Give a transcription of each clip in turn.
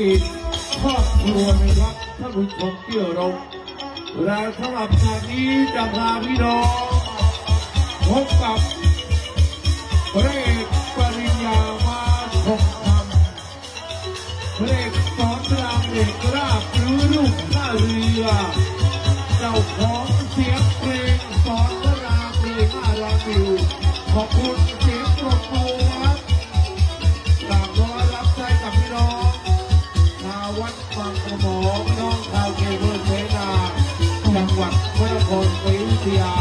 อีกครอบครัวในรักถ้านผู้ชเที่ยเราและสำหรับทางนี้จะพาพี่น้องพบกับพระกปริญญามาทงคำพระเอกสอนรามเอกราบหรือลูกท่าเรือเจ้าของเสียงเพลงสอนรามเอกราบวิวขอบคุณ Oh, conciencia.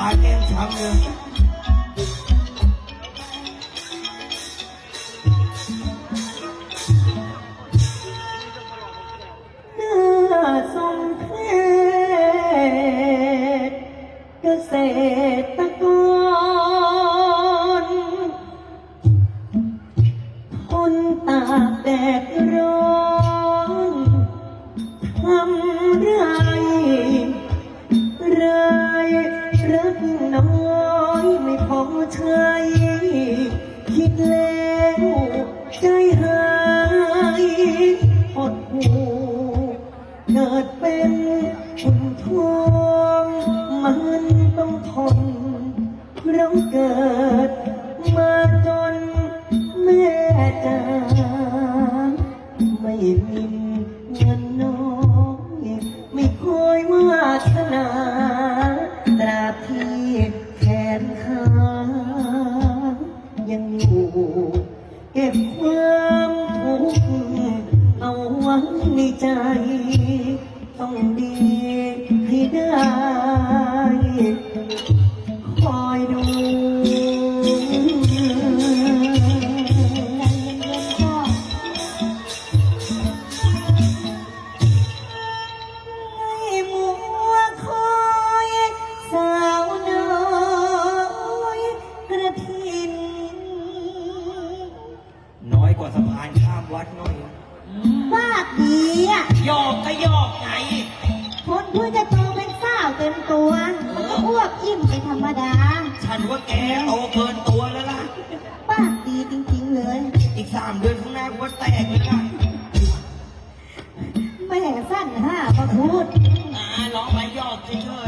I am from ใจหายหดหูเกิดเป็นคนทวงมันต้องทนเราเกิด ฉันว่าแกโตเกินตัวแล้วล่ะ ปาดีจริงๆเลย อีกสามเดือนข้างหน้ากูก็แตกเลยล่ะแม่สั้นห้าพระพูดอ่าร้องไปยอดเฉย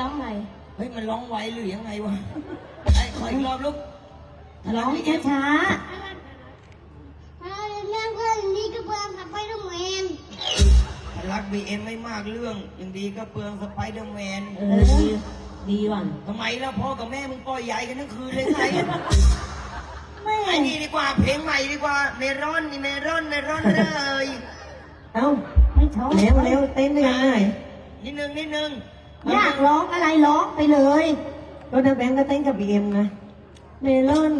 ร้องไงเฮ้ยมันร้องไวหรือยังไงวะไอ้ขออีกรอบลูกร้องช้าเรื่องก็อย่างนี้ก็เปลืองขับไปทำไมเองถ้ารักบีเอ็มไม่มากเรื่องอย่างดีก็เปลืองสไปเดอร์แมนๆเออดีดีว่ะทำไมล่ะพ่อกับแม่มึงปล่อยใหญ่กันทั้งคืนเลยไงแม่ไอ้นี่ดีกว่าเพลงใหม่ดีกว่าเมรอนนี่เมรอนเมรอนเลยเอ้าไม่ชอบเร็วเร็วเต้นได้ยังไงนิดนึงนิดนึง อยากร้องอะไรร้องไปเลยรถน้าแบงค์ก็เต้นกับบีเอ็มนะเมลอน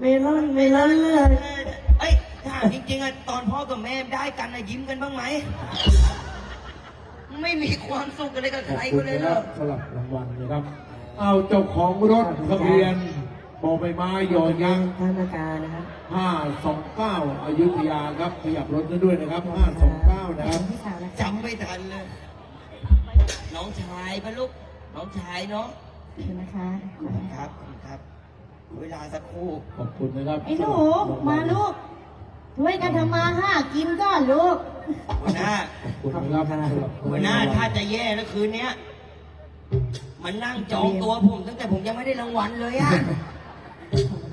เมลอนเมลอนเลยเออเอ้ยถามจริงๆอะตอนพ่อกับแม่ได้กันอะยิ้มกันบ้างไหม ไม่มีความสุขอะไรกับขอบใครคุก็ณเลยนะเหครรัอบสำหรับรางวัลนะครับ เอาเจ้าของรถทะเบียนบอใบไม้ยอยักษ์ท่านอาการนะครับ529อยุธยาครับขยับรถนั้นด้วยนะครับ 529 นะครับ พี่สาวนะจำไม่ทันเลย น้องชายปะลูก น้องชายเนาะขอบคุณนะคะขอบคุณครับขอบคุณครับ เวลาสักครู่ ขอบคุณนะครับไอ้หนูมาลูกช่วยกันทำมาห้ากินก่อนลูกหัวหน้าขอบคุณนะครับสำหรับหัวหน้าถ้าจะแย่แล้วคืนเนี้ย มันนั่งจองตัวผม ตั้งแต่ผมยังไม่ได้รางวัลเลยอะ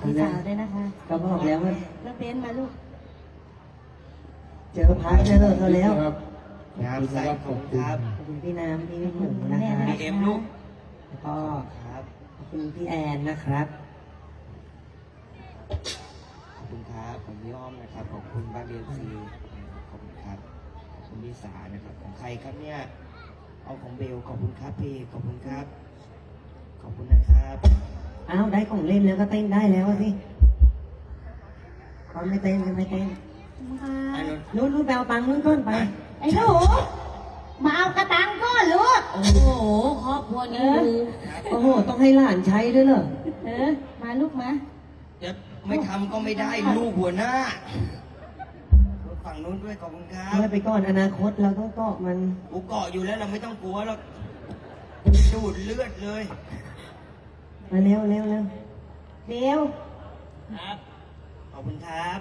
พี่สาวด้วยนะคะก็บอกแล้วว่าแล้วเบนมาลูก เจอพาร์ทเนอร์เขาแล้ว ครับครับใส่ขอบคุณครับขอบคุณพี่น้ำพี่หมูนะคะบีเอ็มลูก แล้วก็ครับขอบคุณพี่แอนนะครับ ขอบคุณครับผมพี่อ้อมนะครับ ขอบคุณบ้านเรียนซีขอบคุณครับขอบคุณพี่สานะครับ ของใครครับเนี่ย เอาของเบล ขอบคุณครับพี่ ขอบคุณครับ ขอบคุณนะครับอ้าวได้ของเล่นแล้วก็เต้นได้แล้วอะสิเขาไม่เต้นก็ไม่เต้นไอ้นนท์นู้นนู้นไปเอาตังค์นู้นก้นไป ไอ้หนูมาเอากระตังก่อนลูกโอ้โหครอบครัวนี้ดูโอ้โห ต้องให้หลานใช้ด้วยเหรอเออมาลูกมาจะไม่ทำก็ไม่ได้ลูกหัวหน้า ฝั่งนู้นด้วยขอบคุณครับเมื่อไปก่อนอนาคตเราต้องเกาะมัน กูเกาะอยู่แล้วเราไม่ต้องกลัวหรอกดูดเลือดเลยมาเร็วเร็วเร็วเดี๋ยวครับขอบคุณครับ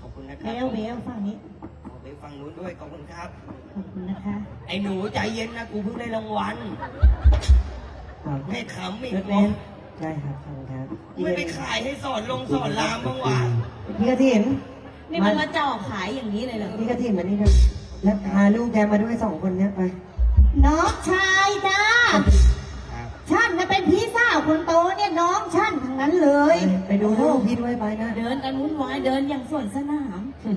ขอบคุณนะครัเบลเบลฝั่งนี้ ขอไปฝั่งนู้นด้วยขอบคุณครับ ขอบคุณนะคะ ไอ้หนูใจเย็นนะกูเพิ่งได้รางวัลเอาให้ขำอีกรถเหเบรอนใช่ครับขอบคุณครับไม่ไปขายให้สอนลงสอนรามบ้างวะพี่กระถินนี่มันมาจ่อขายอย่างนี้เลยเหรอพี่กระถินมานี่ด้วยแล้วพาลูกแกมาด้วยสองคนเนี้ยไปน้องชายจ้าครับฉันน่ะเป็นพี่สาวคนโตเนี่ยน้องฉันทั้งนั้นเลย ไปดูลูกพี่ด้วยไปนะ เดินกันวุ่นวายเดินอย่างสวนสนามเฮ้ย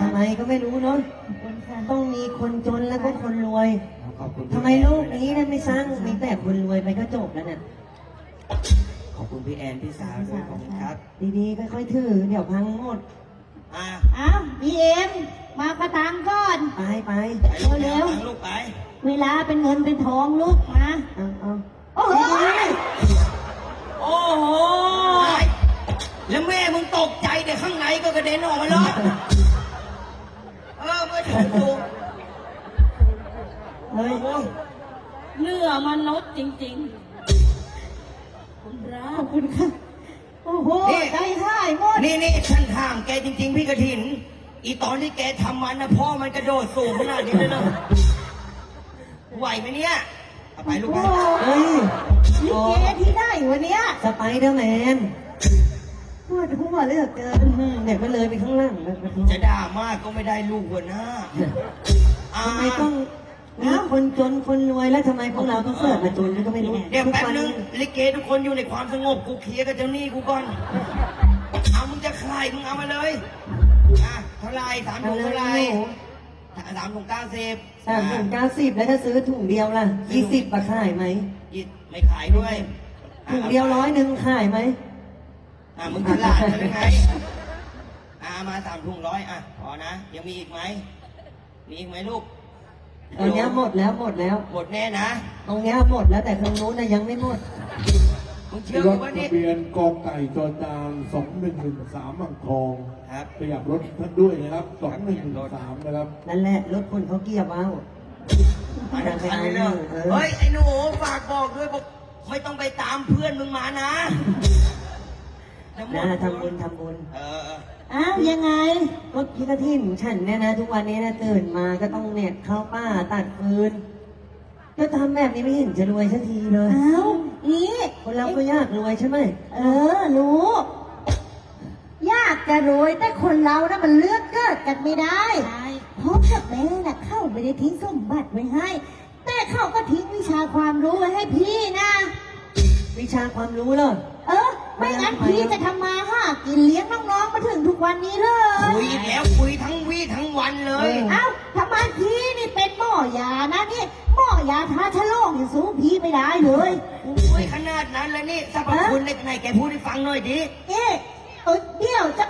ทำไมก็ไม่รู้เนาะขอบคุณค่ะต้องมีคนจนแล้วก็คนรวยขอบคุณทำไมโลกนี้นั้นไม่สร้างมีแต่คนรวยไปก็จบแล้วเนี่ยขอบคุณพี่แอนพี่สาวด้วยขอบคุณครับ ดีๆค่อยๆถือ เดี๋ยวพังหมดอะอ้าวบีเอ็มมากระตังก่อนไปไปไปลูกเร็เร็ววลูกไปเวลาเป็นเงินเป็นทองลูกมาเอาเอาโอ้โหโอ้โห แล้วแม่มึงตกใจแต่ข้างในก็กระเด็นออกมาเลยเออเมื่อถึงดูเฮ้ยโอ้โหเนื้อมนุษย์จริงๆคุณรัขอกบคุณค่ะ โอ้โหใจหายหมดนี่นี่ฉันถามแกจริง ๆ พี่กระถิน อีตอนที่แกทำมันนะพ่อมันกระโดดสูงขนาดนี้เลยนะไหวไหมเนี่ยเอาไปลูกไป เฮ้ยลิเกที่ได้วันเนี้ยสไปเดอร์แมน พูดพูดเหลือกเกินอืมเด็กมันเลยไปข้างล่างไปไปข้างจะล่างด่ามากก็ไม่ได้ลูกหัวหน้าอ่าทำไมต้องมีคนจนคนรวยแล้วทำไมพวกเราต้องเกิดมาจนก็ไม่รู้เดี๋ยวทุกแป๊บวันนึงลิเกทุกคนอยู่ในความสงบกูเคลียร์กับเจ้าหนี้กูก่อน เอามึงจะขายมึงเอามาเลยอะเท่าไหรสามเอาถุงเลยเท่าไหรหนูสามถุงเก้าสิบสามถุงเก้าสิบแล้วถ้าซื้อถุงเดียวล่ะยี่สิบปะขายไหมยิดไม่ขายด้วยอะถุงเดียวร้อยหนึ่งขายไหม อะมึงตลาดใช่ไหมอะมาสามถุงร้อยอะพอนะ ยังมีอีกไหม มีอีกไหมลูก ตอนเนี้ยหมดแล้วหมดแล้ว หมดแน่นะ ตรงเนี้ยหมดแล้วแต่ตรงนู้นน่ะยังไม่หมด มึงเชื่อรกูถป่ะทะเนี่ยเบียนกองไก่จอจาน2113อ่างทองครับ ขยับรถท่านด้วยนะครับ2113นะครับ นั่นแหละรถคนเขาเกียร์เอามาทางคันเลยเนอะเออเฮ้ย ไอ้หนูฝากบอกด้วยบอกไม่ต้องไปตามเพื่อนมึงมานะ จะหมดนะทำบุญทำบุญ เออเอออ้าวยังไงก็พี่กระทิมฉันเนี่ยนะทุกวันนี้นะตื่นมาก็ต้องเนี่ยเข้าป่าตัดฟืนก็ทำแบบนี้ไม่เห็นจะรวยสักทีเลย อ้าวนี่คนเราก็ยากรวยใช่ไหมเออรู้ ยากจะรวยแต่คนเรานะมันเลือกเกิดกันไม่ได้เพราะกับแม่น่ะเข้าไม่ได้ทิ้งสมบัติไว้ให้ แต่เขาก็ทิ้งวิชาความรู้ไว้ให้พี่นะ วิชาความรู้เลยเออ ไม่งั้นพี่จะทำมาหากินเลี้ยงน้องๆมาถึงทุกวันนี้เลย คุยอีกแล้วคุยทั้งวี่ทั้งวันเลย เอ้าทำไมพี่นี่เป็นหมอยานะนี่หมอยาท้าชะโลกอย่างสูงพี่ไม่ได้เลยโอ้ยขนาดนั้นแล้วนี่สรรพคุณในไหนแกพูดให้ฟังหน่อยดิเอ๊ะเออเดี๋ยวจะ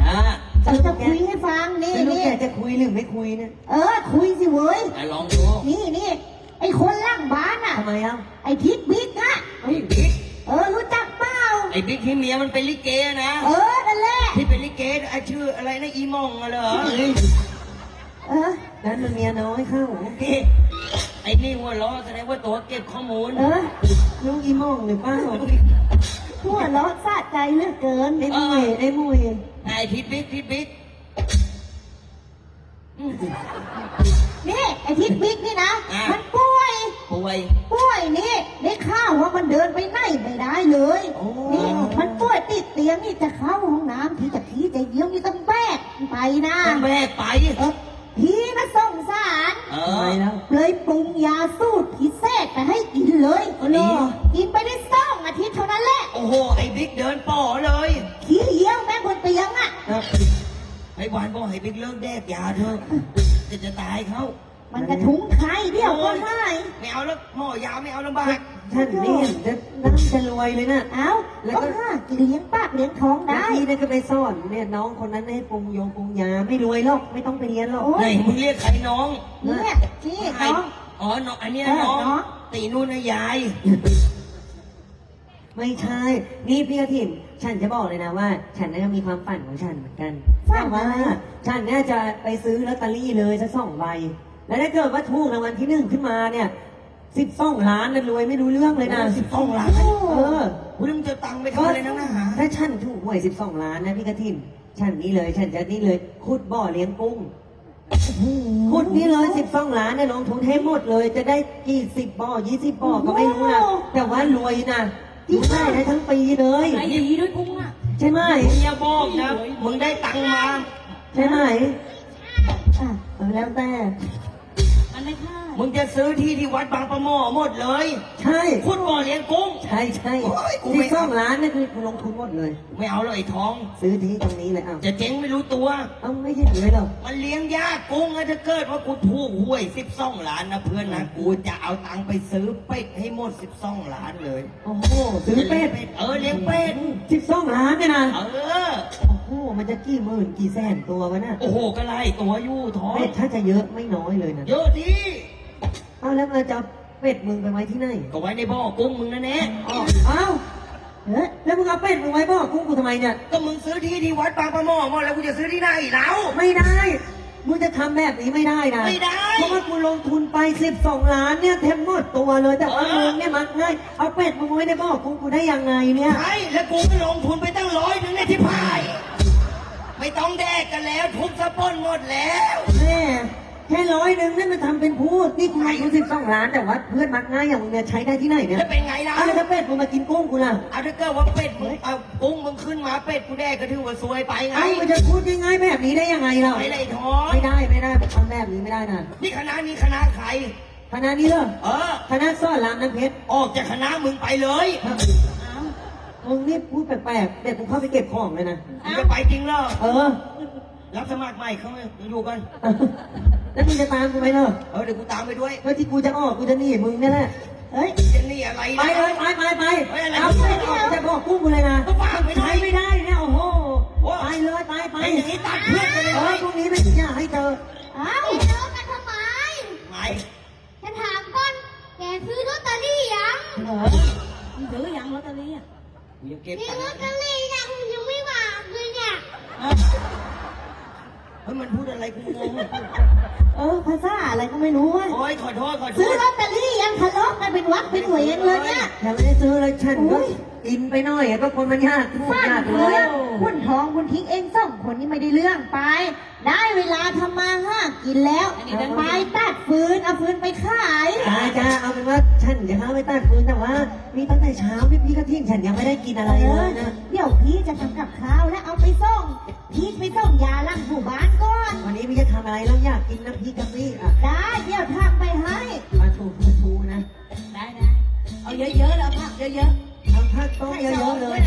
อ่าจะจะคุยให้ฟังนี่ไม่รู้นี่แกจะคุยหรือไม่คุยเนี่ยเออ คุยสิเว้ยลองดูนี่นี่ไอคนล่างบ้านอะทำไมเอ้าไอทิศบิ๊กอะไอ้บิ๊ก เออรู้จักเปล่า ไอ้บิ๊กที่เมียมันเป็นลิเกนะ เออนั่นแหละที่เป็นลิเกไอ้ชื่ออะไรนะอีมองอะเหรอเออนั้นมันเมียน้อยเข้านี่ไอ้นี่หัวล้อแสดงว่าตัวเก็บข้อมูล เออลูกอีโมองหรือเปล่าหัวเราะสะใจเหลือกเกินไอ้มุยไอ้มุยไอ้ทิศบิ๊กทิศบิ๊กอืมนี่ไอทิศบิ๊กนี่นะอะมันป่วย ป่วย ป่วยนี่ได้ข่าวว่ามันเดินไปไหนไม่ได้เลยโอ้ นี่มันป่วยติดเตียงนี่จะเข้าห้องน้ำที่จะขี้จะเยี่ยวนี่ต้องแบกไปนะต้องแม่ไปเออพี่นะสงสาร เอทำไมอ แล้ว เลยปรุงยาสูตรพิเศษไปให้กินเลยอ๋อเหรอ กินไปได้สองอาทิตย์เท่านั้นแหละโอ้โห ไอ้บิ๊กเดินป่อเลยขี้เยี่ยวแม่งบนเตียงอะ ไอ้หวานบอกให้บิ๊กเลิกแดกยาเถอะจะจะตายเขามันกระทุ้ง ได้ไม่เอาแล้วหมอยาวไม่เอาลำบากท่านนี่เห็นจะน่าจะรวยเลยนะเอ้าแล้วก็เลี้ยงปากเลี้ยงท้องได้ได้นี่ก็ไปสอนเนี่ยน้องคนนั้นให้ปรุงยงปรุงยาไม่รวยหรอกไม่ต้องไปเรียนหรอกโอ้ไหนยมึงเรียกใครน้องเนี่ยนี่ใครน้องอ๋อน้องอันนี้น้องตีนู่นนะยาย ไม่ใช่ นี่พี่กระถิ่นฉันจะบอกเลยนะว่า ฉันน่ะมีความฝันของฉันเหมือนกันฝัแต่นว่า ฉันเนี่ยจะไปซื้อลอตเตอรี่เลยสักสองใบ แล้วถ้าเกิดว่าถูกรางวัลที่หนึ่งขึ้นมาเนี่ยสิบสองล้านน่ะรวยไม่รู้เรื่องเลยนะสิบสองล้านเออคุณมึงจะตังค์ไปทำอะไรนักหนาถ้าฉันถูกหวยสิบสองล้านนะพี่กระถิ่นฉันนี่เลย ฉันจะนี่เลยขุดบ่อเลี้ยงกุ้งขุดนี่เลยสิบสองล้านเนี่ยลงทุนให้หมดเลย จะได้กี่สิบบ่อยี่สิบบ่อก็ไม่รู้นะแต่ว่ารวยนะอยู่ได้ได้ทั้งปีเลยไอ้ดีด้วยกุ้งอะใช่ไหมมึงอย่าบอกนะมึงได้ตังค์มา ใช่ไหมอะเออแล้วแต่ อันไม่ค่ามึงจะซื้อที่ที่วัดบางประหมอหมดเลย ใช่ คุณบ่อเลี้ยงกุ้ง ใช่ใช่โอ้ยกูสิไม่บสองล้านนี่คือลงทุนหมดเลย ไม่เอาแล้วไอ้ทอง ซื้อที่ตรงนี้เลยเอาจะเจ๊งไม่รู้ตัว เอาไม่ใช่เลยหรอกมันเลี้ยงยากกุ้งอะถ้าเกิดว่ากูถูกหวยสิบสองล้านนะเพื่อนนะกูจะเอาตังค์ไปซื้อเป็ดให้หมดสิบสองล้านเลยโอ้โหซื้อเป็ดเออเลี้ยงเป็ดสิบสองล้านเนี่ยนะเออ โอ้โหมันจะกี่หมื่นกี่แสนตัววะน่ะโอ้โหก็ไล่ตัวอยู่ท้องเป็ดถ้าจะเยอะไม่น้อยเลยนะเยอะดิ เอาแล้วเราจะเอาเป็ดมึงไปไว้ที่ไหนก็ไว้ในบ่อกุ้งมึงนะแน่อ้าวเอ้าเอ๊ะแล้วมึงเอาเป็ดมึงไว้บ่อกุ้งกูทำไมเนี่ย ก็มึงซื้อที่ที่วัดบางประหมอหมดแล้วกูจะซื้อที่ไหนแล้ว ไม่ได้ มึงจะทำแบบนี้ไม่ได้นะไม่ได้เพราะว่ากูลงทุนไปสิบสองล้านเนี่ยเต็มหมดตัวเลย แต่ว่าเออ มึงเนี่ยมักง่ายเอาเป็ดมึงไว้ในบ่อกุ้งกูได้ยังไงเนี่ย ใช่แล้วกูก็ลงทุนไปตั้งร้อยหนึงในที่พาย ไม่ต้องแดกกันแล้วทุบสะปนหมดแล้ว แม่ แค่ร้อยหนึ่งนั่นมันทำเป็นพูด นี่กูลงทุนสิบสองล้านแต่ว่าเพื่อนมักง่ายอย่างมึงเนี่ยใช้ได้ที่ไหนเนี่ยจะเป็นไงล่ะ เอาแล้วถ้าเป็ดมึงมากินกุ้งกูล่ะเอาถ้าเกิดว่าเป็ดมึงเอากุ้งมึงขึ้นมาเป็ดกูแดกก็ถือว่าซวยไปไงไอ้มันจะพูดง่ายๆแบบนี้ได้ยังไงเราไม่ไรท้องไม่ได้ไม่ได้ทำแบบนี้ไม่ได้นะนี่คณะนี้คณะใครคณะนี้เหรอเออคณะซ่อนรามน้ำเพชรออกจากคณะมึงไปเลยมึงนี่พูดแปลกๆเด็กกูเข้าไปเก็บของเลยนะมึงจะไปจริงเหรอเออรับสมัครใหม่เขาอยู่กัน แล้วมึงจะตามกูไปเหรอเออเดี๋ยวกูตามไปด้วย เพื่อที่กูจะออกกูจะหนีมึงเนี่ยแหละเฮ้ย จะนี่อะไรไปนะ เลยไปไปไปไปอะไรเอาไปออกจะบอกกุ้งกูเลยนะก็ฝากไปด้วยใช้ไม่ได้เนี่ยโอ้โหโอ้ ไปเลยไปไปไอ้อย่างนี้ตัดเพื่อนกันเลยเออพรุ่งนี้ไม่อยากให้เจอเอ้าเลิกกันทำไม ไหนฉันถามก่อน แกซื้อลอตเตอรี่ยังเออซื้อยังลอตเตอรี่อะกูยังเก็บซื้อตังลอตค์เตอรี่ยังยังไม่วางเลยเนี่ย เฮ้ยมันพูดอะไรกูงงเออภาษาอะไรก็ไม่รู้อะโอ้ยขอโทษขอโทซื้อษลอตเตอรี่ยังทะเลาะกันเป็นวักเป็นเวรเลยเนี่ย ยังไม่ได้ซื้อเลยฉันก็อุ๊ย กินไปหน่อยก็คนมันยากทุกฟาดยากเลเรื่ยองคุณทองคุณทิ้งเองสองคนนี้ไม่ได้เรื่องไป ได้เวลาทำมาห้ากินแล้วไปตัดฟืนเอาฟืนไปขายจ้าจ้าเอาเป็นว่าฉันจะเข้าไปตัดฟืนแต่ว่ามีตั้งแต่เช้าพี่พี่ก็เที่ยงฉันยังไม่ได้กินอะไรเลยนะเดี๋ยวพี่จะทำกับข้าวแล้วเอาไปส่ง พี่ไปส่งยาลังหมู่บ้านก่อน วันนี้พี่จะทำอะไรแล้วอยากกินน้ำพริกกะปิอะได้เดี๋ยวทำไปให้ปลาทูปลาทูนะ ได้ได้เอาเยอะๆแล้วผักเยอะเอาผักต้มๆเยอะๆเลย